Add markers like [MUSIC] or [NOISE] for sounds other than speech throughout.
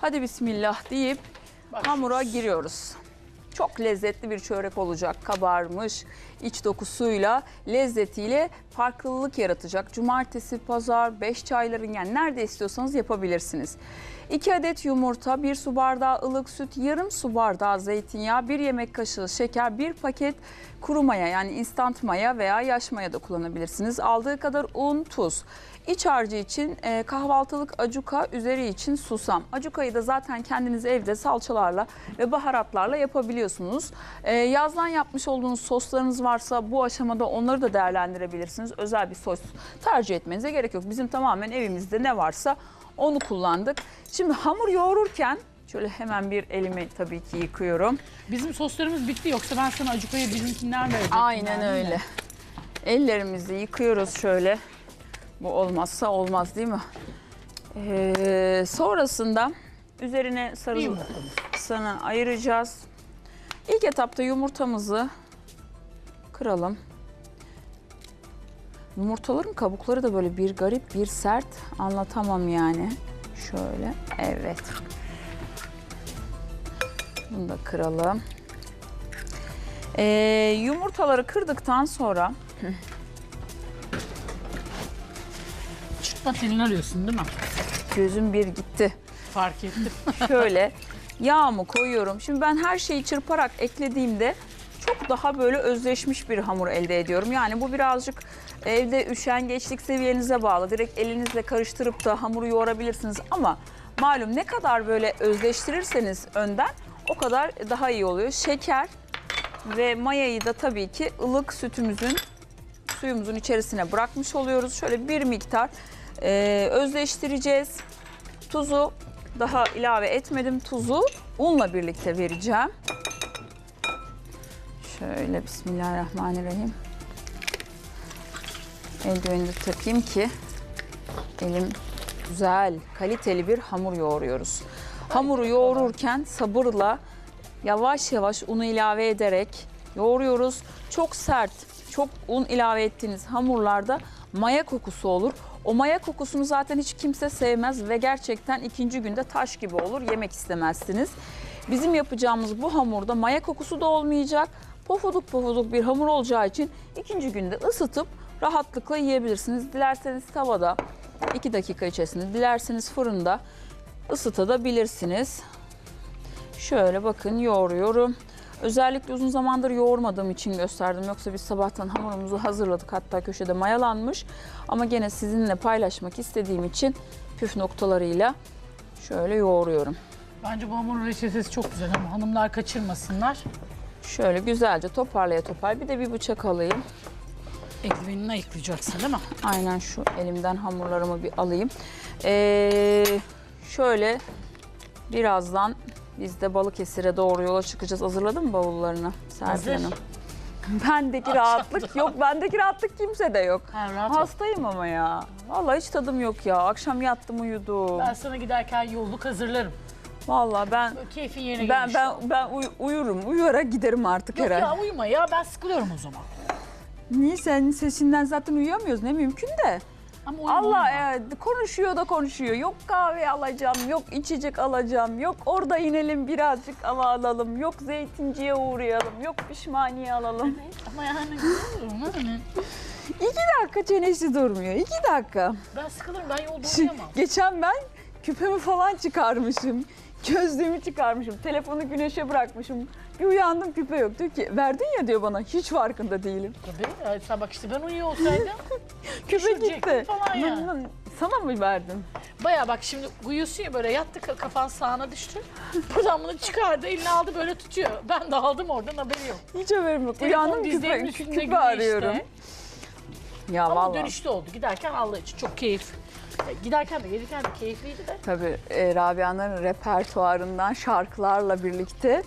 Hadi bismillah deyip hamura giriyoruz. Çok lezzetli bir çörek olacak. Kabarmış, iç dokusuyla, lezzetiyle farklılık yaratacak. Cumartesi, pazar, beş çayların yani nerede istiyorsanız yapabilirsiniz. 2 adet yumurta, 1 su bardağı ılık süt, yarım su bardağı zeytinyağı, 1 yemek kaşığı şeker, 1 paket kuru maya yani instant maya veya yaş maya da kullanabilirsiniz. Aldığı kadar un, tuz. İç harcı için e, kahvaltılık acuka, üzeri için susam. Acukayı da zaten kendiniz evde salçalarla ve baharatlarla yapabiliyorsunuz. E, yazdan yapmış olduğunuz soslarınız varsa bu aşamada onları da değerlendirebilirsiniz. Özel bir sos tercih etmenize gerek yok. Bizim tamamen evimizde ne varsa onu kullandık. Şimdi hamur yoğururken şöyle hemen bir elimi tabii ki yıkıyorum. Bizim soslarımız bitti yoksa ben sana acukayı bizimkinden verecektim. Aynen öyle. Ellerimizi yıkıyoruz şöyle. Bu olmazsa olmaz değil mi? Ee, sonrasında üzerine sarı sana ayıracağız. İlk etapta yumurtamızı kıralım. Yumurtaların kabukları da böyle bir garip bir sert anlatamam yani. Şöyle evet. Bunu da kıralım. Ee, yumurtaları kırdıktan sonra Elini arıyorsun değil mi? gözüm bir gitti. Fark ettim. [LAUGHS] Şöyle yağımı koyuyorum. Şimdi ben her şeyi çırparak eklediğimde çok daha böyle özleşmiş bir hamur elde ediyorum. Yani bu birazcık evde üşengeçlik seviyenize bağlı. Direkt elinizle karıştırıp da hamuru yoğurabilirsiniz ama malum ne kadar böyle özleştirirseniz önden o kadar daha iyi oluyor. Şeker ve mayayı da tabii ki ılık sütümüzün suyumuzun içerisine bırakmış oluyoruz. Şöyle bir miktar e, özleştireceğiz. Tuzu daha ilave etmedim. Tuzu unla birlikte vereceğim. Şöyle Bismillahirrahmanirrahim. Eldiveni de takayım ki elim güzel, kaliteli bir hamur yoğuruyoruz. Hamuru yoğururken sabırla yavaş yavaş unu ilave ederek yoğuruyoruz. Çok sert, çok un ilave ettiğiniz hamurlarda maya kokusu olur. O maya kokusunu zaten hiç kimse sevmez ve gerçekten ikinci günde taş gibi olur. Yemek istemezsiniz. Bizim yapacağımız bu hamurda maya kokusu da olmayacak. Pofuduk pofuduk bir hamur olacağı için ikinci günde ısıtıp rahatlıkla yiyebilirsiniz. Dilerseniz tavada 2 dakika içerisinde, dilerseniz fırında ısıtabilirsiniz. Şöyle bakın yoğuruyorum. Özellikle uzun zamandır yoğurmadığım için gösterdim. Yoksa biz sabahtan hamurumuzu hazırladık. Hatta köşede mayalanmış. Ama gene sizinle paylaşmak istediğim için püf noktalarıyla şöyle yoğuruyorum. Bence bu hamurun reçetesi çok güzel ama hanımlar kaçırmasınlar. Şöyle güzelce toparlaya topar. Bir de bir bıçak alayım. Ekmeğini ayıklayacaksın değil mi? Aynen şu elimden hamurlarımı bir alayım. Ee, şöyle birazdan biz de Balıkesir'e doğru yola çıkacağız. Hazırladın mı bavullarını Serpil Hazır. Hanım? [LAUGHS] Bendeki rahatlık yok. Bendeki rahatlık kimse de yok. Ha, rahat ol. Hastayım ama ya. Vallahi hiç tadım yok ya. Akşam yattım uyudum. Ben sana giderken yolluk hazırlarım. Vallahi ben keyfin yerine ben gelmiş. ben ben uy- uyurum. Uyuyarak giderim artık Yok herhalde. ya uyuma ya ben sıkılıyorum o zaman. Niye senin sesinden zaten uyuyamıyoruz ne mümkün de. Ama Allah uyuma. ya, konuşuyor da konuşuyor. Yok kahve alacağım, yok içecek alacağım, yok orada inelim birazcık hava alalım, yok zeytinciye uğrayalım, yok pişmaniye alalım. Ama yani güzel yani. İki dakika çenesi durmuyor, iki dakika. Ben sıkılırım ben yolda Şi-. Geçen ben küpemi falan çıkarmışım. Gözlüğümü çıkarmışım, telefonu güneşe bırakmışım. Bir uyandım küpe yok. Diyor ki verdin ya diyor bana hiç farkında değilim. Tabii. ya Sen bak işte ben uyuyor olsaydım. [LAUGHS] Küpe Düşürecektim gitti. falan ya. Nın nın. Sana mı verdin? Baya bak şimdi uyuyorsun ya böyle yattı ka- kafan sağına düştü. Buradan bunu çıkardı elini aldı böyle tutuyor. Ben de aldım oradan haberi yok. Hiç haberim yok. Telefon Uyandım küpe, üstünde küpe güneşte. arıyorum. Ya Ama vallahi. dönüşte oldu. Giderken Allah için çok keyif. Giderken de gelirken de keyifliydi de. Tabii e, Rabia'nın repertuarından şarkılarla birlikte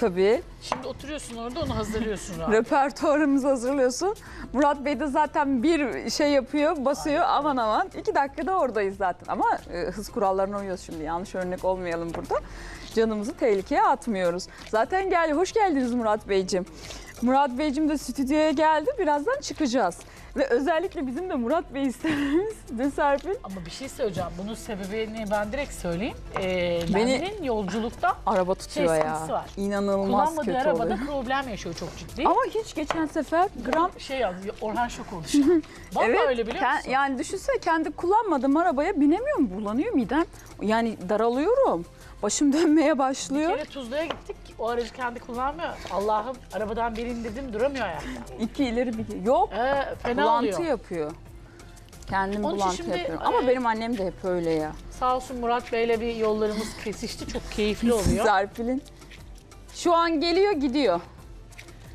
tabii Şimdi oturuyorsun orada onu hazırlıyorsun [LAUGHS] rahat. repertuarımızı hazırlıyorsun. Murat Bey de zaten bir şey yapıyor, basıyor aman aman. iki dakikada oradayız zaten ama e, hız kurallarına uyuyoruz şimdi yanlış örnek olmayalım burada. Canımızı tehlikeye atmıyoruz. Zaten gel, hoş geldiniz Murat Beyciğim. Murat Beyciğim de stüdyoya geldi. Birazdan çıkacağız. Ve özellikle bizim de Murat Bey istememiz [LAUGHS] de Serpil. Ama bir şey söyleyeceğim. Bunun sebebini ben direkt söyleyeyim. Ee, Beni- yolculukta Araba tutuyor Şey ya. sıkıntısı var. İnanılmaz kullanmadığı kötü arabada oluyor. problem yaşıyor çok ciddi. Ama hiç geçen sefer gram şey yazıyor, Orhan şok olmuş. [LAUGHS] Vallahi Evet, öyle biliyor ken- musun? Yani düşünsene kendi kullanmadığım arabaya binemiyorum. Bulanıyor midem. Yani daralıyorum. Başım [LAUGHS] dönmeye Bir başlıyor. kere Tuzla'ya gittik. O aracı kendi kullanmıyor. Allah'ım arabadan bir indirdim duramıyor ayakta. İki ileri bir Yok Ee, fena bulantı oluyor. yapıyor. Kendim Onun için bulantı şimdi, yapıyorum. Ama e, benim annem de hep öyle ya. Sağ olsun Murat Bey'le bir yollarımız kesişti. Çok keyifli oluyor. Serpil'in. Şu an geliyor gidiyor.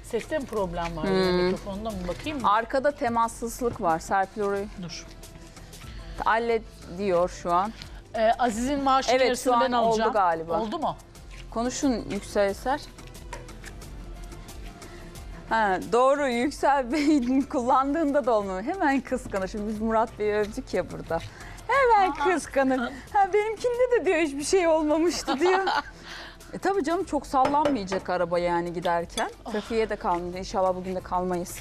Seste mi problem var? Hmm. Mikrofonda mı bakayım mı? Arkada temassızlık var. Serpil orayı Dur. hallediyor şu an. Ee, Aziz'in maaşının Evet, şu an ben alacağım. oldu galiba. Oldu mu? Konuşun Yüksel Eser. Ha, doğru Yüksel Bey'in [LAUGHS] kullandığında da olmuyor. Hemen kıskanır. Şimdi biz Murat Bey'i övdük ya burada. Hemen kıskanır. Ha, benimkinde de diyor hiçbir şey olmamıştı diyor. [LAUGHS] E tabii canım çok sallanmayacak araba yani giderken. Trafiğe de kalmadı. İnşallah bugün de kalmayız.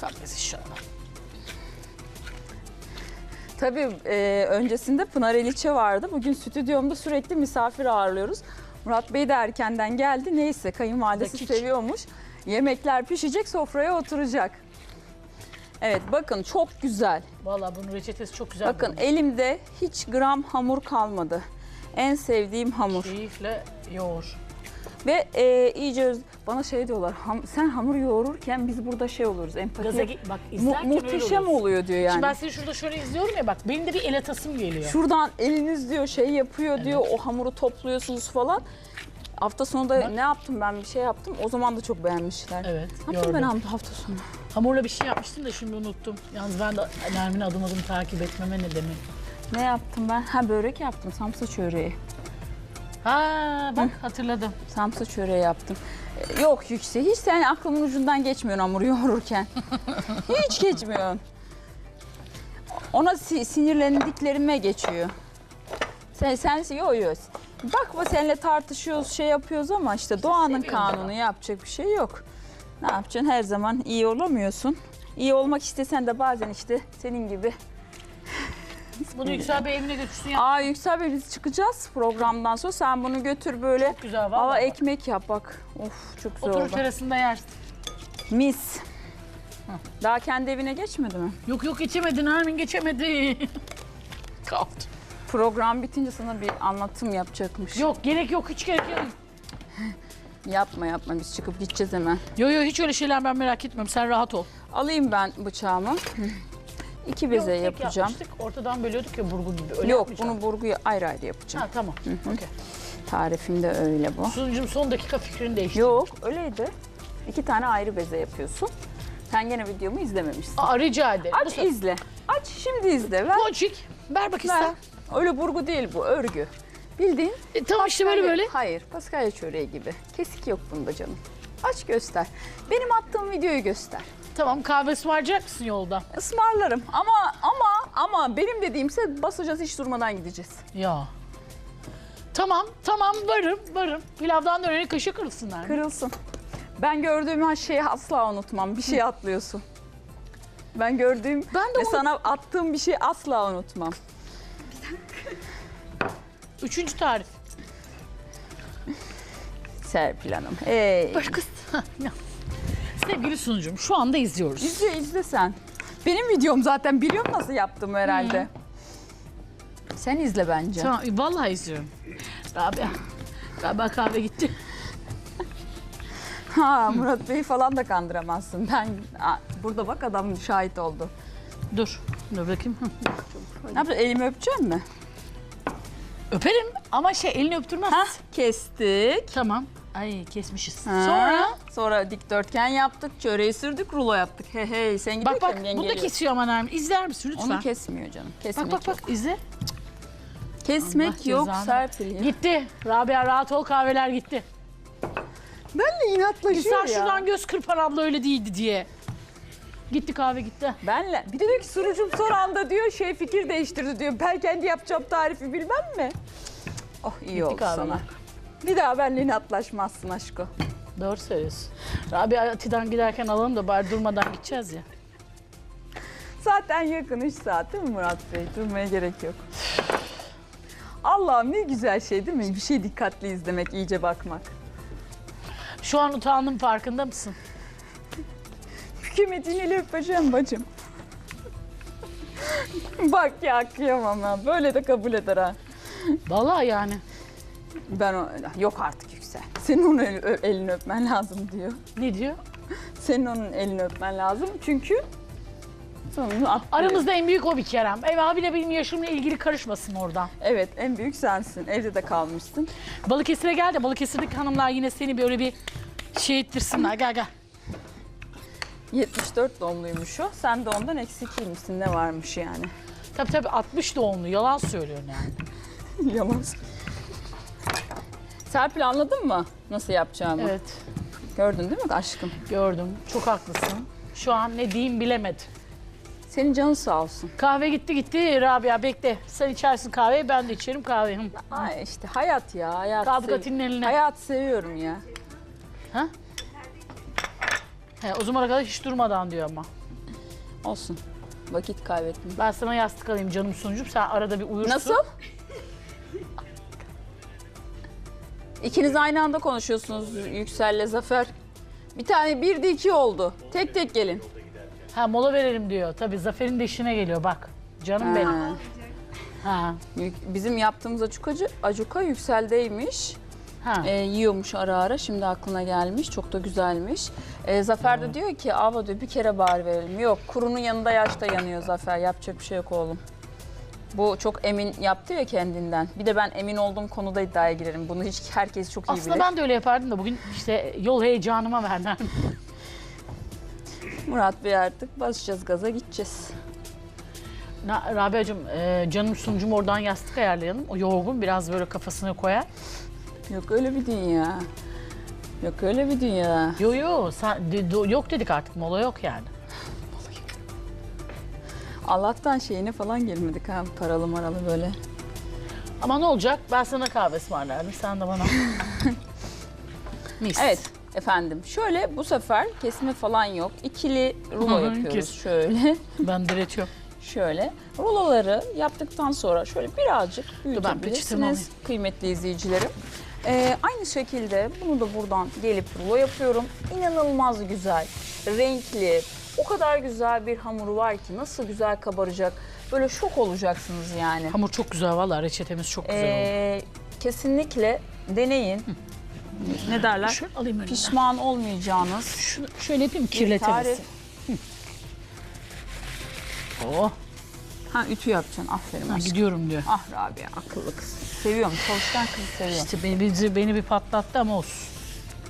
Kahvesi inşallah. Tabii e, öncesinde Pınar Eliçe vardı. Bugün stüdyomda sürekli misafir ağırlıyoruz. Murat Bey de erkenden geldi. Neyse kayınvalidesi Dakik. seviyormuş. Yemekler pişecek, sofraya oturacak. Evet bakın çok güzel. Vallahi bunun reçetesi çok güzel. Bakın elimde hiç gram hamur kalmadı. En sevdiğim hamur. Keyifle yoğur. Ve e, iyice öz- bana şey diyorlar. "Ham- sen hamur yoğururken biz burada şey oluruz. Empati. Gaza Mu-. Bak öyle muhteşem oluyor diyor yani. Şimdi ben seni şurada şöyle izliyorum ya bak benim de bir el atasım geliyor. Şuradan eliniz diyor şey yapıyor diyor o hamuru topluyorsunuz falan. Hafta sonu da Bak. ne yaptım ben bir şey yaptım. O zaman da çok beğenmişler. Evet. Ne yaptım ben gördüm. hafta- sonu? Hamurla bir şey yapmıştım da şimdi unuttum. Yalnız ben de Nermin'i adım adım takip etmeme ne demek. Ne yaptım ben? Ha börek yaptım. Samsa çöreği. Ha bak hatırladım. Samsa çöreği yaptım. Ee, Yok yüksek. Hiç sen aklımın ucundan geçmiyorsun hamuru [LAUGHS] yoğururken. Hiç geçmiyorsun. Ona si- sinirlendiklerime geçiyor. Sen sen yo yo. Bakma seninle tartışıyoruz, şey yapıyoruz ama işte doğanın kanunu yapacak bir şey yok. Ne yapacaksın? Her zaman iyi olamıyorsun. İyi olmak istesen de bazen işte senin gibi. Bunu Yüksel Bey evine götürsün ya. Aa Yüksel Bey biz çıkacağız programdan sonra. Sen bunu götür böyle. Çok güzel Valla vallahi. ekmek yap bak. Of çok güzel Oturur oldu. terasında yersin. Mis. Daha kendi evine geçmedi mi? Yok yok geçemedi Nermin [LAUGHS] geçemedi. Kaldı. Program bitince sana bir anlatım yapacakmış. Yok gerek yok hiç gerek yok. [LAUGHS] Yapma yapma biz çıkıp gideceğiz hemen. Yok yok hiç öyle şeyler ben merak etmiyorum. Sen rahat ol. Alayım ben bıçağımı. [LAUGHS] İki beze Yok, tek yapacağım. yapmıştık, Ortadan bölüyorduk ya burgu gibi. Öyle Yok yapmayacağım. bunu burguyu ayrı ayrı yapacağım. Ha tamam. Okey. Tarifimde öyle bu. Sunucum son dakika fikrini değiştirdi. Yok öyleydi. İki tane ayrı beze yapıyorsun. Sen gene videomu izlememişsin. Aa, rica ederim. Aç izle. Aç şimdi izle. Ver. Ponçik. Ver bak ister. Öyle burgu değil bu örgü. Bildiğin E, tamam işte böyle böyle. Hayır, paskalya çöreği gibi. Kesik yok bunda canım. Aç göster. Benim attığım videoyu göster. Tamam kahve ısmarlayacak mısın yolda? Ismarlarım ama ama ama benim dediğimse basacağız hiç durmadan gideceğiz. Ya. Tamam, tamam varım, varım. Pilavdan döneri kaşığı kırılsınlar. Kırılsın. Ben gördüğüm her şeyi asla unutmam. Bir şey atlıyorsun. Ben gördüğüm Ben de ve onu- sana attığım bir şeyi asla unutmam. Üçüncü tarif. Serpil Hanım. Hey. Kız. Ya. Sevgili sunucum şu anda izliyoruz. İzle izle sen. Benim videom zaten biliyorum nasıl yaptım herhalde. Sen izle bence. Tamam, vallahi izliyorum. Rabia. Galiba kahve gitti. Ha Murat Bey'i falan da kandıramazsın. Ben Aa, burada bak adam şahit oldu. Dur. Dur bakayım. Hı. Ne yapacaksın? Elimi öpecek mi? Öperim ama şey elini öptürmez. Hah kestik. Tamam. Ay kesmişiz. Ha, Sonra Sonra dikdörtgen yaptık, çöreği sürdük, rulo yaptık. He hey sen bak gidiyorken bak ben bunu da kesiyor ama Nermin. İzler misin lütfen? Onu kesmiyor canım. Kesmek bak bak yok. bak izle. Kesmek Allah yok cezanı. Serpil. ya. Gitti. Rabia rahat ol kahveler gitti. Benle inatlaşıyor Sen ya. şuradan göz kırpar abla öyle değildi diye. Gitti kahve gitti. Benle. Bir de diyor ki sunucum son anda diyor şey fikir değiştirdi diyor. Ben kendi yapacağım tarifi bilmem mi? Oh iyi oldu kahve. sana. Bir daha benle inatlaşmazsın aşko. Doğru söylüyorsun. Rabia Ati'den giderken alalım da bari durmadan gideceğiz ya. Zaten yakın 3 saat değil mi Murat Bey? Durmaya gerek yok. Allah'ım ne güzel şey değil mi? Bir şey dikkatli izlemek, iyice bakmak. Şu an utandım farkında mısın? Hükümetin eli öpeceğim bacım. Bak ya kıyamam ha. Böyle de kabul eder ha. Vallahi yani. Ben o, yok artık Yüksel. Senin onun el- ö- elini öpmen lazım diyor. Ne diyor? Senin onun elini öpmen lazım çünkü sonunu atlıyor. Aramızda en büyük o bir Kerem. Ev abiyle benim yaşımla ilgili karışmasın oradan. Evet en büyük sensin. Evde de kalmışsın. Balıkesir'e gel de Balıkesir'deki hanımlar yine seni böyle bir şey ettirsinler. Gel gel. 74 doğumluymuş o. Sen de ondan eksikiymişsin. Ne varmış yani? Tabii tabii 60 doğumlu yalan söylüyorsun yani. [LAUGHS] Yalan. Serpil anladın mı nasıl yapacağımı? Evet Gördün değil mi aşkım? gördüm. Çok haklısın. Şu an ne diyeyim bilemedim. Senin canın sağ olsun. Kahve gitti gitti Rabia bekle. Sen içersin kahveyi ben de içerim kahveyi. Hı. Ay işte hayat ya. Hayat sev- Ati'nin eline. Hayat seviyorum ya. Ha? He, o zamana kadar hiç durmadan diyor ama. Olsun. Vakit kaybettim. Ben sana yastık alayım canım sunucum. Sen arada bir uyursun. Nasıl? İkiniz aynı anda konuşuyorsunuz Yüksel'le Zafer. Bir tane bir de iki oldu. Tek tek gelin. Ha mola verelim diyor. Tabii Zafer'in de işine geliyor bak. Canım benim. Ha. Ha. Yük- Bizim yaptığımız acukacı, acuka Yüksel'deymiş. Ha. E, yiyormuş ara ara. Şimdi aklına gelmiş. Çok da güzelmiş. E, Zafer de diyor ki Ava diyor bir kere bari verelim. Yok kurunun yanında yaş da yanıyor Zafer. Yapacak bir şey yok oğlum. Bu çok emin yaptı ya kendinden. Bir de ben emin olduğum konuda iddiaya girerim. Bunu hiç herkes çok iyi Aslında bilir. ben de öyle yapardım da bugün işte yol heyecanıma verdim. [LAUGHS] Murat Bey artık basacağız gaza gideceğiz. Na- Rabia'cığım e, canım sunucum oradan yastık ayarlayalım. O yorgun biraz böyle kafasına koyar. Yok öyle bir dünya. Yok öyle bir dünya. Yo yo sen, de- do- yok dedik artık mola yok yani. Allah'tan şeyine falan girmedik ha paralı maralı böyle. Ama ne olacak? Ben sana kahve ısmarlarım. Sen de bana. [LAUGHS] Mis. Evet efendim şöyle bu sefer kesme falan yok. İkili rulo Hı hı, yapıyoruz kes. şöyle. [LAUGHS] Ben diretiyorum. Şöyle ruloları yaptıktan sonra şöyle birazcık ben peçetemi alayım. büyütebilirsiniz kıymetli izleyicilerim. Ee, aynı şekilde bunu da buradan gelip rulo yapıyorum. İnanılmaz güzel, renkli, o kadar güzel bir hamuru var ki nasıl güzel kabaracak. Böyle şok olacaksınız yani. Hamur çok güzel valla reçetemiz çok güzel oldu. Ee, kesinlikle deneyin. Ne derler? Şöyle alayım önüne. Pişman olmayacağınız Şunu şöyle yapayım bir tarif. Oh, Ha ütü yapacaksın. Aferin ha, aşkım. gidiyorum diyor. Ah Rabia akıllı kız. Seviyorum. Çalışkan kızı seviyorum. İşte beni, bizi, beni bir patlattı ama olsun.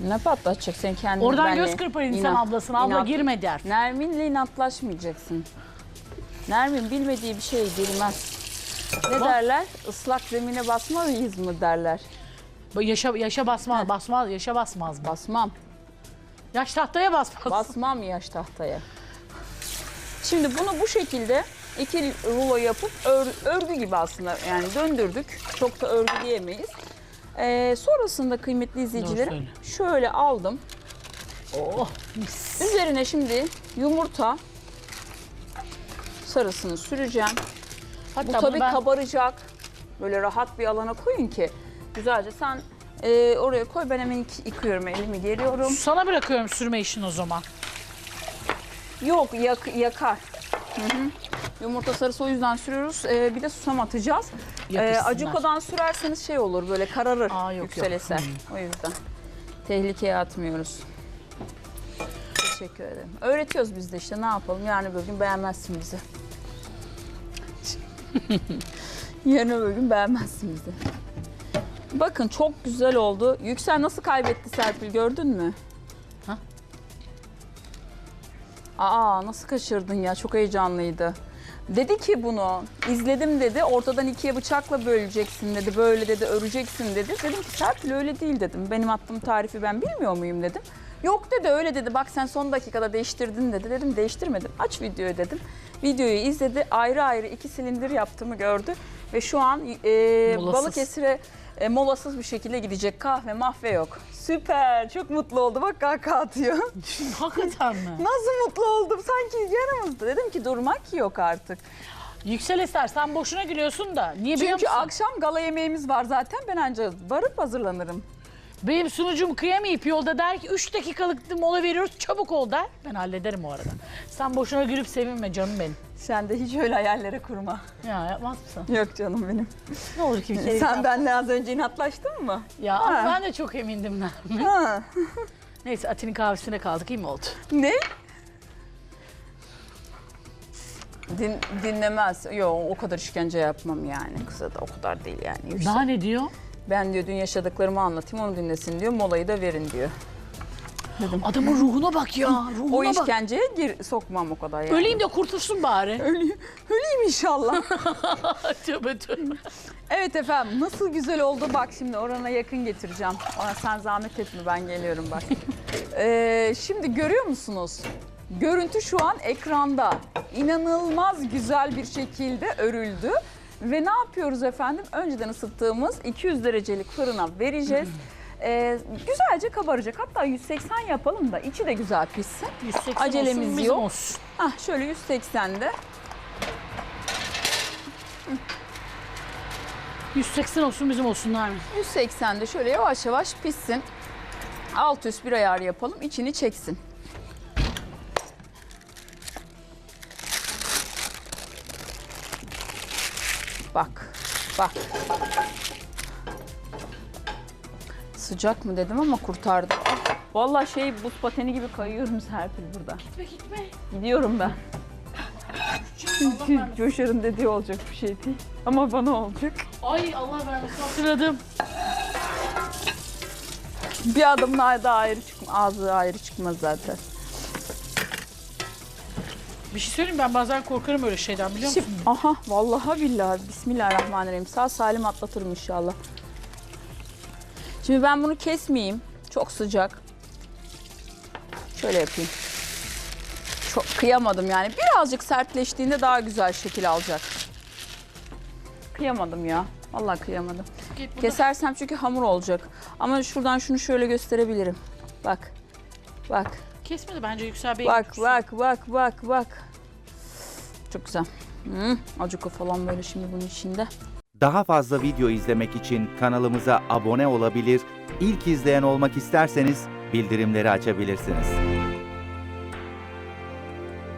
Ne patlatacak sen kendini Oradan benle göz kırpar insan inat- ablasına. Abla inat- girme der. Nermin'le inatlaşmayacaksın. Nermin bilmediği bir şey girmez. Ne derler? Islak zemine basmalıyız mı derler. Bu Yaşa, yaşa basmaz, basmaz, yaşa basmaz. Bas. Basmam. Yaş tahtaya basmaz. Basmam yaş tahtaya. Şimdi bunu bu şekilde iki rulo yapıp ör- örgü gibi aslında yani döndürdük. Çok da örgü diyemeyiz. Ee, sonrasında kıymetli izleyicilerim şöyle aldım. Oh, mis. Üzerine şimdi yumurta sarısını süreceğim. Hatta Bu tabii ben- kabaracak. Böyle rahat bir alana koyun ki güzelce sen e, oraya koy. Ben hemen yık- yıkıyorum elimi geliyorum. Sana bırakıyorum sürme işini o zaman. Yok yak- yakar. Hı hı. Yumurta sarısı o yüzden sürüyoruz. Ee, bir de susam atacağız. Ee, Yapışsınlar. acukadan sürerseniz şey olur böyle kararır. Aa, yok, yok. eser. O yüzden. Tehlikeye atmıyoruz. Teşekkür ederim. Öğretiyoruz biz de işte ne yapalım. Yarın öbür gün beğenmezsin bizi. [LAUGHS] Yarın öbür gün beğenmezsin bizi. Bakın çok güzel oldu. Yüksel nasıl kaybetti Serpil gördün mü? Ha? Aa nasıl kaçırdın ya çok heyecanlıydı. Dedi ki bunu izledim dedi ortadan ikiye bıçakla böleceksin dedi böyle dedi öreceksin dedi. Dedim ki Serpil öyle değil dedim benim attığım tarifi ben bilmiyor muyum dedim. Yok dedi öyle dedi bak sen son dakikada değiştirdin dedi. Dedim değiştirmedim aç videoyu dedim. Videoyu izledi ayrı ayrı iki silindir yaptığımı gördü. Ve şu an e, Molasız. Balıkesir'e e, molasız bir şekilde gidecek. Kahve mahve yok. Süper. Çok mutlu oldu. Bak kahkaha atıyor. [LAUGHS] Hakikaten mi? Nasıl mutlu oldum. Sanki yanımızda. Dedim ki durmak yok artık. Yüksel Eser sen boşuna gülüyorsun da. Niye biliyor Çünkü musun? akşam gala yemeğimiz var zaten. Ben ancak varıp hazırlanırım. Benim sunucum kıyamayıp yolda der ki 3 dakikalık mola veriyoruz çabuk ol der. Ben hallederim o arada. Sen boşuna gülüp sevinme canım benim. Sen de hiç öyle hayallere kurma. Ya yapmaz mısın? Yok canım benim. Ne olur ki bir kere Sen yap- benle az önce inatlaştın mı? Ya ama Ha. ben de çok emindim. lan. Ha. [LAUGHS] Neyse Atin'in kahvesine kaldık iyi mi oldu? Ne? Din, dinlemez. Yok o kadar işkence yapmam yani. Kıza da o kadar değil yani. Yüksel. Daha ne diyor? Ben diyor dün yaşadıklarımı anlatayım onu dinlesin diyor. Molayı da verin diyor. Adamın ruhuna bak ya. [LAUGHS] Ruhuna O bak. işkenceye gir, sokmam o kadar yani. Öleyim de kurtulsun bari. Öleyim, öleyim inşallah. [LAUGHS] tövbe tövbe. evet efendim nasıl güzel oldu bak şimdi orana yakın getireceğim. Ona sen zahmet etme ben geliyorum bak. [LAUGHS] Ee, şimdi görüyor musunuz? Görüntü şu an ekranda. İnanılmaz güzel bir şekilde örüldü. Ve ne yapıyoruz efendim? Önceden ısıttığımız 200 derecelik fırına vereceğiz. Ee, güzelce kabaracak. Hatta 180 yapalım da içi de güzel pişsin. 180 Acelemiz olsun, bizim yok. olsun. Ah şöyle 180'de 180 olsun bizim olsunlar mı? 180'de şöyle yavaş yavaş pişsin. Alt üst bir ayar yapalım. içini çeksin. Bak. Bak. Sıcak mı dedim ama kurtardı. Ah, vallahi şey buz pateni gibi kayıyorum Serpil burada. Gitme gitme. Gidiyorum ben. Coşar'ın dediği olacak bir şey değil. Ama bana olacak. Ay Allah vermesin hatırladım. Bir adım daha ayrı çıkma, ağzı ayrı çıkmaz zaten. Bir şey söyleyeyim ben bazen korkarım öyle şeyden biliyor musun? Şimdi, aha vallahi billahi bismillahirrahmanirrahim. Sağ salim atlatırım inşallah. Şimdi ben bunu kesmeyeyim. Çok sıcak. Şöyle yapayım. Çok kıyamadım yani. Birazcık sertleştiğinde daha güzel şekil alacak. Kıyamadım ya. Vallahi kıyamadım. Git burada. Kesersem çünkü hamur olacak. Ama şuradan şunu şöyle gösterebilirim. Bak. Bak. Kesmedi bence Yüksel Bey. Bak bak bak bak bak. Çok güzel. Hmm, acuka falan böyle şimdi bunun içinde. Daha fazla video izlemek için kanalımıza abone olabilir, ilk izleyen olmak isterseniz bildirimleri açabilirsiniz.